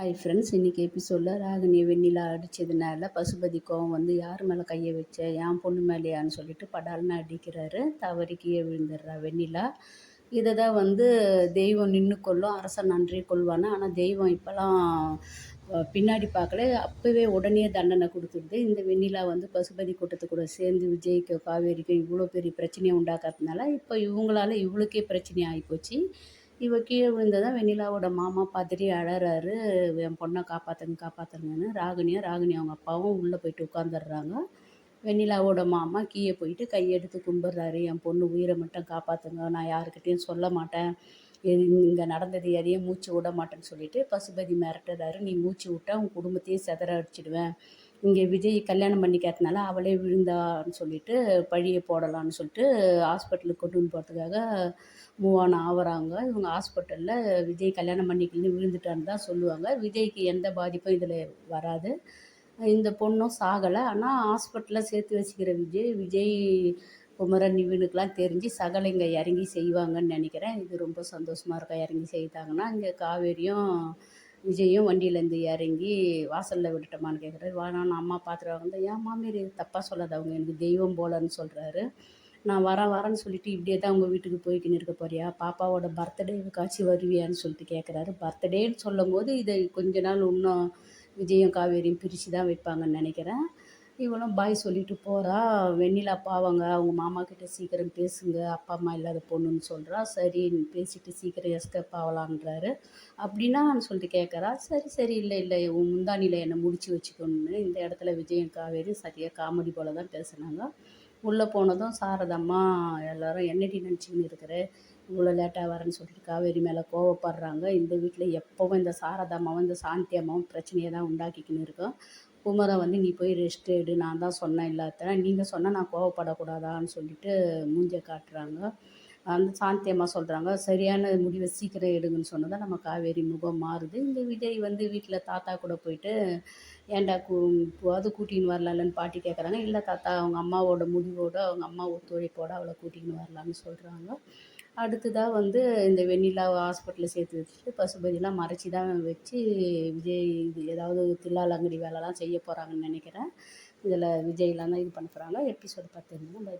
Hi friends இன்றைக்கி எபிசோடில் ராகினி வெண்ணிலா அடித்ததுனால பசுபதி கோவம் வந்து யார் மேலே கையை வச்ச என் பொண்ணு மேலேயான்னு சொல்லிட்டு படால்னு அடிக்கிறாரு. தவறி கீழே விழுந்துடுறா வெண்ணிலா. இதை தான் வந்து தெய்வம் நின்று கொள்ளும் அரசன் நன்றி கொள்வான்னு. ஆனால் தெய்வம் இப்போலாம் பின்னாடி பார்க்கல. அப்போவே உடனே தண்டனை கொடுத்துடுது. இந்த வெண்ணிலா வந்து பசுபதி கூட்டத்து கூட சேர்ந்து விஜய்க்கு காவேரிக்கும் இவ்வளோ பெரிய பிரச்சனையை உண்டாக்குறதுனால இப்போ இவங்களால இவளுக்கே பிரச்சனை ஆகிப்போச்சு. இவ கீழே விழுந்ததும் வெண்ணிலாவோட மாமா பார்த்துட்டு அழறாரு. என் பொண்ணை காப்பாற்றுங்க காப்பாற்றுங்கன்னு ராகினியும் ராகினி அவங்க அப்பாவும் உள்ளே போயிட்டு உட்காந்துடுறாங்க வெண்ணிலாவோட மாமா கீழே போயிட்டு கையெடுத்து கும்பிட்றாரு. என் பொண்ணு உயிரை மட்டும் காப்பாற்றுங்க நான் யாருக்கிட்டேயும் சொல்ல மாட்டேன். இங்கே நடந்தது எதையும் மூச்சு விட மாட்டேன்னு சொல்லிட்டு பசுபதி மிரட்டுறாரு. நீ மூச்சு விட்டா உன் குடும்பத்தையே செதற அடிச்சிடுவேன். இங்கே விஜய் கல்யாணம் பண்ணிக்காதனால அவளே விழுந்தான்னு சொல்லிட்டு பழியை போடலான்னு சொல்லிட்டு ஹாஸ்பிட்டலுக்கு கொண்டு வந்து போகிறதுக்காக மூவ் ஆன் ஆகுறாங்க. இவங்க ஹாஸ்பிட்டலில் விஜய் கல்யாணம் பண்ணிக்கலன்னு விழுந்துட்டான்னு தான் சொல்லுவாங்க. விஜய்க்கு எந்த பாதிப்பும் இதில் வராது. இந்த பொண்ணும் சாகலை. ஆனால் ஹாஸ்பிட்டலில் சேர்த்து வச்சுக்கிற விஜய் விஜய் குமரன் இவனுக்கெலாம் தெரிஞ்சு சகலைங்க இறங்கி செய்வாங்கன்னு நினைக்கிறேன். இது ரொம்ப சந்தோஷமாக இருக்கும். இறங்கி செய்தாங்கன்னா இங்கே காவேரியும் விஜயும் வண்டியிலேருந்து இறங்கி வாசலில் விட்டுட்டோமான்னு கேட்குறாரு வா நான் அம்மா பார்த்துட்டு வந்து ஏன் மாமியார் தப்பாக சொல்லாத? அவங்க எனக்கு தெய்வம் போலன்னு சொல்கிறாரு நான் வரேன் வரேன்னு சொல்லிட்டு இப்படியே தான் உங்கள் வீட்டுக்கு போய்க்கின்னு இருக்க போறியா? பாப்பாவோட பர்த்டேவுக்காச்சும் வருவியான்னு சொல்லிட்டு கேட்குறாரு பர்த்டேன்னு சொல்லும் போது இதை கொஞ்ச நாள் இன்னும் விஜயம் காவேரியும் பிரித்து தான் வைப்பாங்கன்னு நினைக்கிறேன். இவளும் பாய் சொல்லிட்டு போகிறா வெண்ணிலா பாவங்க அவங்க மாமா கிட்ட சீக்கிரம் பேசுங்க அப்பா அம்மா இல்லாத பொண்ணுன்னு சொல்கிறா சரி பேசிட்டு சீக்கிரம் எஸ்கேப் ஆகலான்றாரு அப்படின்னா சொல்லிட்டு கேட்குறா சரி சரி இல்லை இல்லை உன் முந்தானியில் என்னை முடிச்சு வச்சுக்கணுன்னு இந்த இடத்துல விஜயம் காவேரி சரியாக காமெடி போல தான் பேசுனாங்க. உள்ளே போனதும் சாரதம்மா எல்லோரும் என்னடி நினச்சிக்கின்னு இருக்கிற? இவ்வளோ லேட்டாக வரேன்னு சொல்லிட்டு காவேரி மேலே கோவப்படுறாங்க. இந்த வீட்டில் எப்போவும் இந்த சாரதாம்மாவும் இந்த சாந்தி அம்மாவும் பிரச்சனையை தான் உண்டாக்கிக்கின்னு இருக்கோம். குமரன் வந்து நீ போய் ரெஸ்ட் எடு. நான் தான் சொன்னேன் இல்லாத நீங்கள் சொன்னால் நான் கோவப்படக்கூடாதான்னு சொல்லிட்டு மூஞ்சை காட்டுறாங்க. அந்த சாந்தி அம்மா சொல்கிறாங்க சரியான முடிவை சீக்கிரம் எடுங்கன்னு சொன்னதான் நம்ம காவேரி முகம் மாறுது. இந்த விஜய் வந்து வீட்டில் தாத்தா கூட போயிட்டு ஏன்டா கூ அது கூட்டின்னு வரலாம்லன்னு பாட்டி கேட்குறாங்க இல்லை தாத்தா அவங்க அம்மாவோட முடிவோட அவங்க அம்மா ஒத்துழைப்போட அவளை கூட்டின்னு வரலான்னு சொல்கிறாங்க அடுத்ததாக வந்து இந்த வெண்ணிலாவை ஹாஸ்பிட்டலில் சேர்த்து வச்சுட்டு பசுபதிலாம் மறைச்சி தான் வச்சு விஜய் இது ஏதாவது தில்லால் அங்கடி வேலைலாம் செய்ய போகிறாங்கன்னு நினைக்கிறேன். இதில் விஜய்லாம் தான் இது பண்ண போகிறாங்க எபிசோடு பார்த்துருந்தோம் பை